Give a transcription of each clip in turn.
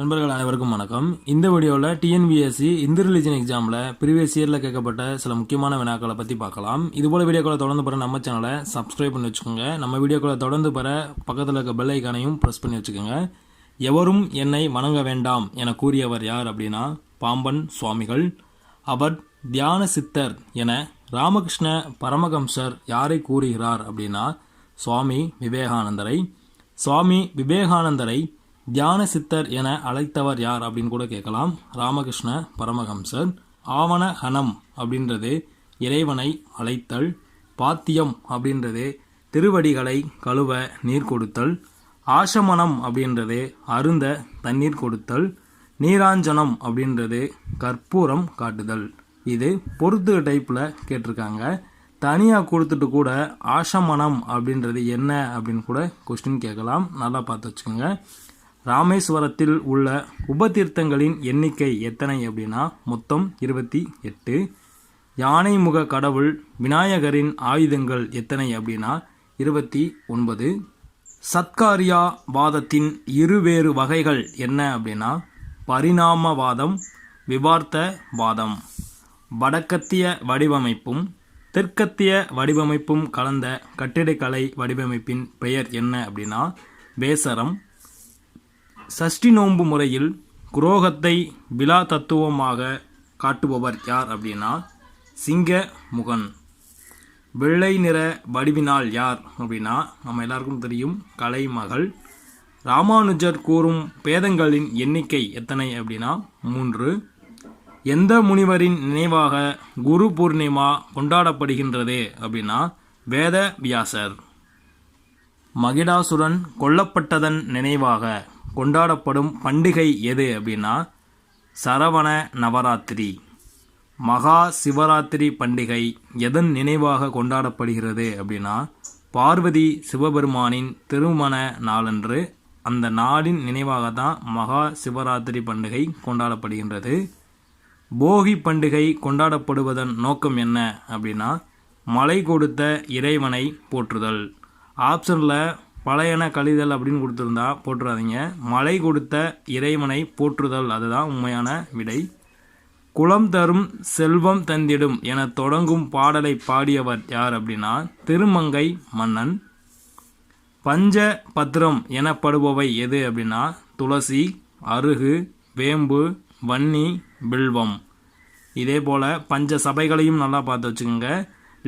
நண்பர்கள் அனைவருக்கும் வணக்கம். இந்த வீடியோவில் டிஎன்பிஎஸ்சி இந்த ரிலிஜன் எக்ஸாமில் ப்ரீவியஸ் இயரில் கேட்கப்பட்ட சில முக்கியமான வினாக்களை பற்றி பார்க்கலாம். இதுபோல் வீடியோக்களை தொடர்ந்து பெற நம்ம சேனலை சப்ஸ்கிரைப் பண்ணி வச்சுக்கோங்க. நம்ம வீடியோக்களை தொடர்ந்து பெற பக்கத்தில் இருக்க பெல் ஐக்கானையும் ப்ரெஸ் பண்ணி வச்சுக்கோங்க. எவரும் என்னை வணங்க வேண்டாம் என கூறியவர் யார் அப்படின்னா பாம்பன் சுவாமிகள். அவர் தியான சித்தர் என ராமகிருஷ்ண பரமகம்சர் யாரை கூறுகிறார் அப்படின்னா சுவாமி விவேகானந்தரை. சுவாமி விவேகானந்தரை தியான சித்தர் என அழைத்தவர் யார் அப்படின்னு கூட கேட்கலாம். ராமகிருஷ்ண பரமஹம்சர். ஆவண ஹனம் அப்படின்றது இறைவனை அழைத்தல். பாத்தியம் அப்படின்றது திருவடிகளை கழுவ நீர் கொடுத்தல். ஆசமனம் அப்படின்றது அருந்த தண்ணீர் கொடுத்தல். நீராஞ்சனம் அப்படின்றது கற்பூரம் காட்டுதல். இது பொறுத்து டைப்பில் கேட்டிருக்காங்க. தனியாக கொடுத்துட்டு கூட ஆசமனம் அப்படின்றது என்ன அப்படின்னு கூட கொஸ்டின் கேட்கலாம். நல்லா பார்த்து வச்சுக்கோங்க. ராமேஸ்வரத்தில் உள்ள உபதீர்த்தங்களின் எண்ணிக்கை எத்தனை அப்படின்னா மொத்தம் இருபத்தி எட்டு. யானைமுக கடவுள் விநாயகரின் ஆயுதங்கள் எத்தனை அப்படின்னா இருபத்தி ஒன்பது. சத்காரியா வாதத்தின் இருவேறு வகைகள் என்ன அப்படின்னா பரிணாமவாதம் விவார்த்த வாதம். வடக்கத்திய வடிவமைப்பும் தெற்கத்திய வடிவமைப்பும் கலந்த கட்டிடக்கலை வடிவமைப்பின் பெயர் என்ன அப்படின்னா பேசரம் சஷ்டி நோன்பு முறையில் குரோகத்தை விழா தத்துவமாக காட்டுபவர் யார் அப்படின்னா சிங்க முகன். வெள்ளை நிற வடிவினால் யார் அப்படின்னா நம்ம எல்லாருக்கும் தெரியும் கலைமகள் ராமானுஜர் கூறும் பேதங்களின் எண்ணிக்கை எத்தனை அப்படின்னா மூன்று. எந்த முனிவரின் நினைவாக குரு பூர்ணிமா கொண்டாடப்படுகின்றது அப்படின்னா வேத வியாசர் மகிடாசுரன் கொல்லப்பட்டதன் நினைவாக கொண்டாடப்படும் பண்டிகை எது அப்படின்னா சரவண நவராத்திரி. மகா சிவராத்திரி பண்டிகை எதன் நினைவாக கொண்டாடப்படுகிறது அப்படின்னா பார்வதி சிவபெருமானின் திருமண நாளன்று அந்த நாளின் நினைவாக தான் மகா சிவராத்திரி பண்டிகை கொண்டாடப்படுகின்றது. போகி பண்டிகை கொண்டாடப்படுவதன் நோக்கம் என்ன அப்படின்னா மலை கொடுத்த இறைவனை போற்றுதல். ஆப்ஷனில் பழையன கழிதல் அப்படின்னு கொடுத்துருந்தா போட்டுறாதீங்க மழை கொடுத்த இறைவனை போற்றுதல் அதுதான் உண்மையான விடை. குளம் தரும் செல்வம் தந்திடும் என தொடங்கும் பாடலை பாடியவர் யார் அப்படின்னா திருமங்கை மன்னன். பஞ்ச பத்திரம் எனப்படுபவை எது அப்படின்னா துளசி அருகு வேம்பு வன்னி பில்வம் இதே போல் பஞ்ச சபைகளையும் நல்லா பார்த்து வச்சுக்கோங்க.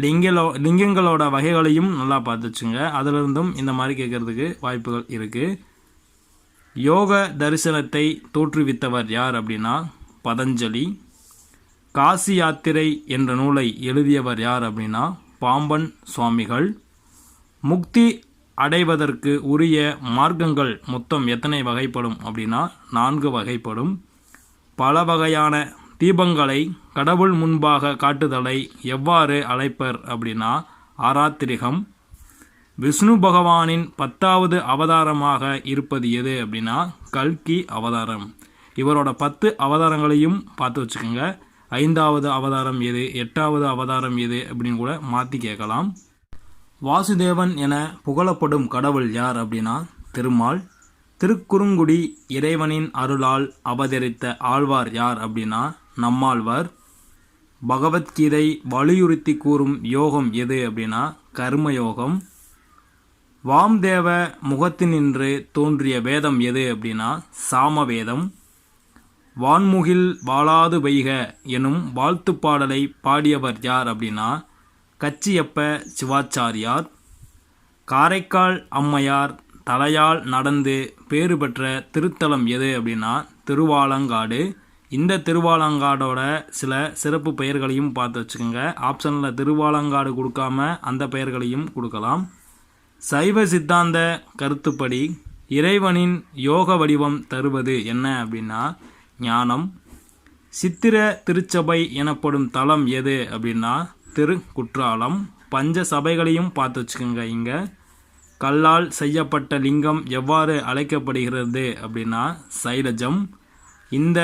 லிங்கலோ லிங்கங்களோட வகைகளையும் நல்லா பார்த்துச்சுங்க. அதிலிருந்தும் இந்த மாதிரி கேட்குறதுக்கு வாய்ப்புகள் இருக்குது யோக தரிசனத்தை தோற்றுவித்தவர் யார் அப்படின்னா பதஞ்சலி. காசி யாத்திரை என்ற நூலை எழுதியவர் யார் அப்படின்னா பாம்பன் சுவாமிகள். முக்தி அடைவதற்கு உரிய மார்க்கங்கள் மொத்தம் எத்தனை வகைப்படும் அப்படின்னா நான்கு வகைப்படும். பல வகையான தீபங்களை கடவுள் முன்பாக காட்டுதலை எவ்வாறு அழைப்பர் அப்படின்னா ஆராத்திரிகம். விஷ்ணு பகவானின் பத்தாவது அவதாரமாக இருப்பது எது அப்படின்னா கல்கி அவதாரம். இவரோட பத்து அவதாரங்களையும் பார்த்து வச்சுக்கோங்க. ஐந்தாவது அவதாரம் எது எட்டாவது அவதாரம் எது அப்படின்னு கூட மாற்றி கேட்கலாம். வாசுதேவன் என புகழப்படும் கடவுள் யார் அப்படின்னா திருமால். திருக்குறுங்குடி இறைவனின் அருளால் அவதரித்த ஆழ்வார் யார் அப்படின்னா நம்மாழ்வார். பகவத்கீதை வலியுறுத்தி கூறும் யோகம் எது அப்படின்னா கர்மயோகம். வாம்தேவ முகத்தினின்று தோன்றிய வேதம் எது அப்படின்னா சாமவேதம். வான்முகில் வாழாது வைக எனும் வாழ்த்துப் பாடலை பாடியவர் யார் அப்படின்னா கச்சியப்ப சிவாச்சாரியார். காரைக்கால் அம்மையார் தலையால் நடந்து பேறு பெற்ற திருத்தலம் எது அப்படின்னா திருவாலங்காடு. இந்த திருவாலங்காடோட சில சிறப்பு பெயர்களையும் பார்த்து வச்சுக்கோங்க. ஆப்ஷனில் திருவாலங்காடு கொடுக்காம அந்த பெயர்களையும் கொடுக்கலாம். சைவ சித்தாந்த கருத்துப்படி இறைவனின் யோக வடிவம் தருவது என்ன அப்படின்னா ஞானம். சித்திர திருச்சபை எனப்படும் தலம் எது அப்படின்னா திருக்குற்றாலம். பஞ்ச சபைகளையும் பார்த்து வச்சுக்கோங்க இங்கே. கல்லால் செய்யப்பட்ட லிங்கம் எவ்வாறு அழைக்கப்படுகிறது அப்படின்னா சைலஜம் இந்த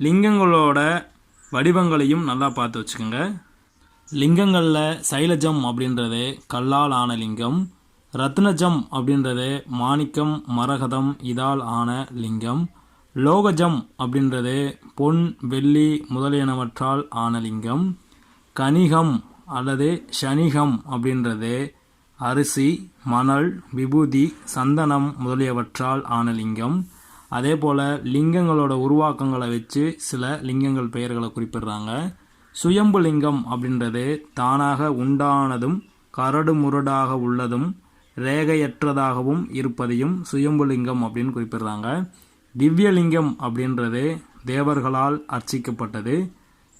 லிங்கங்களோட வடிவங்களையும் நல்லா பார்த்து வச்சுக்கோங்க. லிங்கங்களில் சைலஜம் அப்படின்றது கல்லால் ஆன லிங்கம் ரத்னஜம் அப்படின்றது மாணிக்கம் மரகதம் இதால் ஆன லிங்கம் லோகஜம் அப்படின்றது பொன் வெள்ளி முதலியனவற்றால் ஆன லிங்கம் கனிகம் அல்லது ஷனிகம் அப்படின்றது அரிசி மணல் விபூதி சந்தனம் முதலியவற்றால் ஆன லிங்கம் அதே போல் லிங்கங்களோட உருவாக்கங்களை வச்சு சில லிங்கங்கள் பெயர்களை குறிப்பிடுறாங்க. சுயம்பு லிங்கம் அப்படின்றது தானாக உண்டானதும் கரடு முரடாக உள்ளதும் ரேகையற்றதாகவும் இருப்பதையும் சுயம்புலிங்கம் அப்படின்னு குறிப்பிடுறாங்க. திவ்யலிங்கம் அப்படின்றது தேவர்களால் அர்ச்சிக்கப்பட்டது.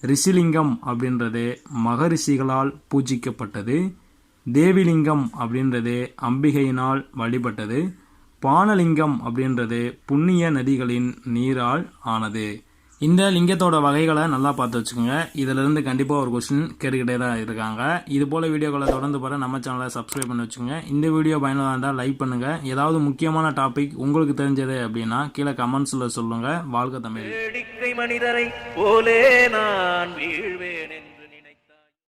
ரிஷிலிங்கம் அப்படின்றது மகரிஷிகளால் பூஜிக்கப்பட்டது. தேவிலிங்கம் அப்படின்றது அம்பிகையினால் வழிபட்டது. பானலிங்கம் அப்படின்றது புண்ணிய நதிகளின் நீரால் ஆனது. இந்த லிங்கத்தோட வகைகளை நல்லா பார்த்து வச்சுக்கோங்க. இதிலிருந்து கண்டிப்பாக ஒரு கொஸ்டின் கேட்டுக்கிட்டே தான் இருக்காங்க. இது போல் வீடியோக்களை தொடர்ந்து பாரு நம்ம சேனலை சப்ஸ்கிரைப் பண்ணி வச்சுக்கோங்க. இந்த வீடியோ பயனுள்ளதாக இருந்தால் லைக் பண்ணுங்கள் ஏதாவது முக்கியமான டாபிக் உங்களுக்கு தெரிஞ்சது அப்படின்னா கீழே கமெண்ட்ஸில் சொல்லுங்கள் வாழ்க தமிழ். மனிதரை போலே நான் வீழ்வேன்